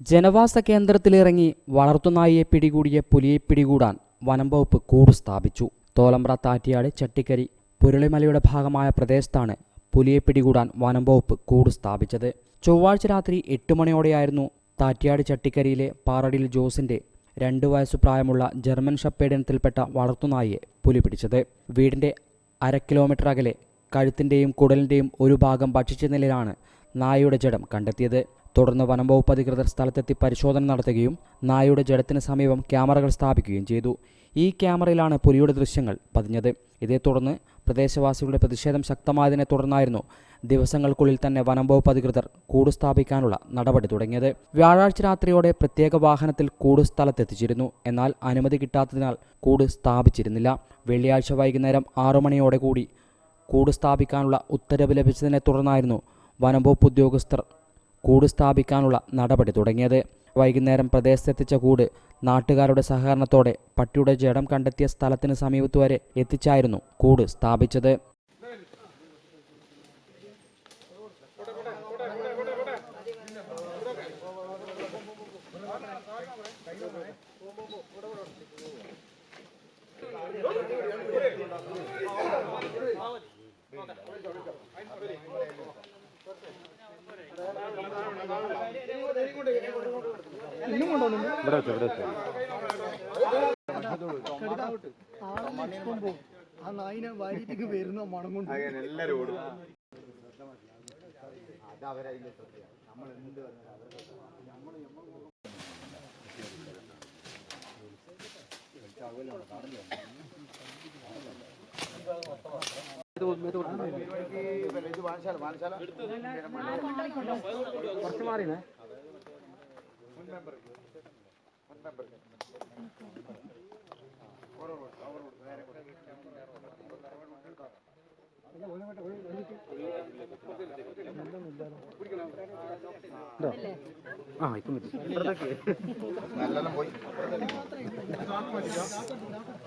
ജനവാസ കേന്ദ്രത്തിലിറങ്ങി വളർത്തുനായിയെ പിടികൂടിയ പുലിയെ പിടികൂടാൻ വനം വകുപ്പ് കൂട് സ്ഥാപിച്ചു. തോലമ്പ്ര താറ്റിയാട് ചട്ടിക്കരി പുരളിമലയുടെ ഭാഗമായ പ്രദേശത്താണ് പുലിയെ പിടികൂടാൻ വനം വകുപ്പ് കൂട് സ്ഥാപിച്ചത്. ചൊവ്വാഴ്ച രാത്രി എട്ട് മണിയോടെയായിരുന്നു താറ്റിയാട് ചട്ടിക്കരിയിലെ പാറടിൽ ജോസിന്റെ രണ്ട് വയസ്സു പ്രായമുള്ള ജർമ്മൻ ഷപ്പേഡിനത്തിൽപ്പെട്ട വളർത്തുനായിയെ പുലി പിടിച്ചത്. വീടിന്റെ അര കിലോമീറ്റർ അകലെ കഴുത്തിന്റെയും കുടലിന്റെയും ഒരു ഭാഗം ഭക്ഷിച്ച നിലയിലാണ് നായയുടെ ജഡം കണ്ടെത്തിയത്. തുടർന്ന് വനം വകുപ്പ് അധികൃതർ സ്ഥലത്തെത്തി പരിശോധന നടത്തുകയും നായയുടെ ജഡത്തിന് സമീപം ക്യാമറകൾ സ്ഥാപിക്കുകയും ചെയ്തു. ഈ ക്യാമറയിലാണ് പുലിയുടെ ദൃശ്യങ്ങൾ പതിഞ്ഞത്. ഇതേ തുടർന്ന് പ്രദേശവാസികളുടെ പ്രതിഷേധം ശക്തമായതിനെ തുടർന്നായിരുന്നു ദിവസങ്ങൾക്കുള്ളിൽ തന്നെ വനം വകുപ്പ് അധികൃതർ കൂട് സ്ഥാപിക്കാനുള്ള നടപടി തുടങ്ങിയത്. വ്യാഴാഴ്ച രാത്രിയോടെ പ്രത്യേക വാഹനത്തിൽ കൂട് സ്ഥലത്തെത്തിച്ചിരുന്നു. എന്നാൽ അനുമതി കിട്ടാത്തതിനാൽ കൂട് സ്ഥാപിച്ചിരുന്നില്ല. വെള്ളിയാഴ്ച വൈകുന്നേരം ആറു മണിയോടെ കൂടി കൂട് സ്ഥാപിക്കാനുള്ള ഉത്തരവ് ലഭിച്ചതിനെ തുടർന്നായിരുന്നു വനം വകുപ്പ് ഉദ്യോഗസ്ഥർ കൂട് സ്ഥാപിക്കാനുള്ള നടപടി തുടങ്ങിയത്. വൈകുന്നേരം പ്രദേശത്തെത്തിച്ച കൂട് നാട്ടുകാരുടെ സഹകരണത്തോടെ പട്ടിയുടെ ജഡം കണ്ടെത്തിയ സ്ഥലത്തിന് സമീപത്ത് വരെ എത്തിച്ചായിരുന്നു കൂട് സ്ഥാപിച്ചത്. ഇവിടെ വെച്ചോ ഇവിടെ വെച്ചോ ആളെ ആ നായിനെ വാരിയിട്ടേക്ക് വരുന്ന മണം കൊണ്ട് എല്ലാരും ഓടും പറ്റും അതിന്റെ മേളിൽ കരിയിലിടണ്ട ചാക്കിന്റെ മേളിൽ കരിയിലിടണ്ട ചാക്കിന്റെ മുകളിൽ, ചാക്കിന്റെ മേളിൽ ചാക്ക് രീതിയിൽ ആ, ഇപ്പം മതി കുഴപ്പമില്ല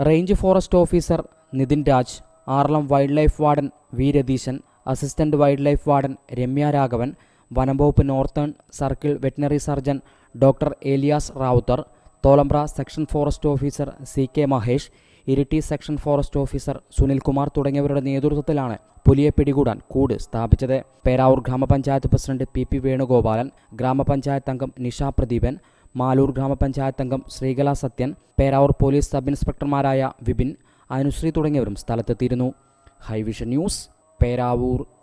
range forest officer Nithin Raj Aralam wildlife warden V Ratheeshan assistant wildlife warden Ramya Raghavan വനംവകുപ്പ് northern circle veterinary surgeon doctor Elias Ravuthar Tholambra section forest officer C K Mahesh Iritty section forest officer Sunilkumar തുടങ്ങിയവരുടെ നേതൃത്വത്തിലാണ് പുലിയെ പിടികൂടാൻ കൂട് സ്ഥാപിച്ചത്. പേരാവൂർ ഗ്രാമപഞ്ചായത്ത് president P P Venugopalan ഗ്രാമപഞ്ചായത്ത് അംഗം നിഷ പ്രദീപൻ മാലൂർ ഗ്രാമപഞ്ചായത്ത് അംഗം ശ്രീകല സത്യൻ പേരാവൂർ പോലീസ് സബ് ഇൻസ്പെക്ടർമാരായ വിപിൻ അനുശ്രീ തുടങ്ങിയവരും സ്ഥലത്തെത്തിയിരുന്നു. Highvision news Peravoor.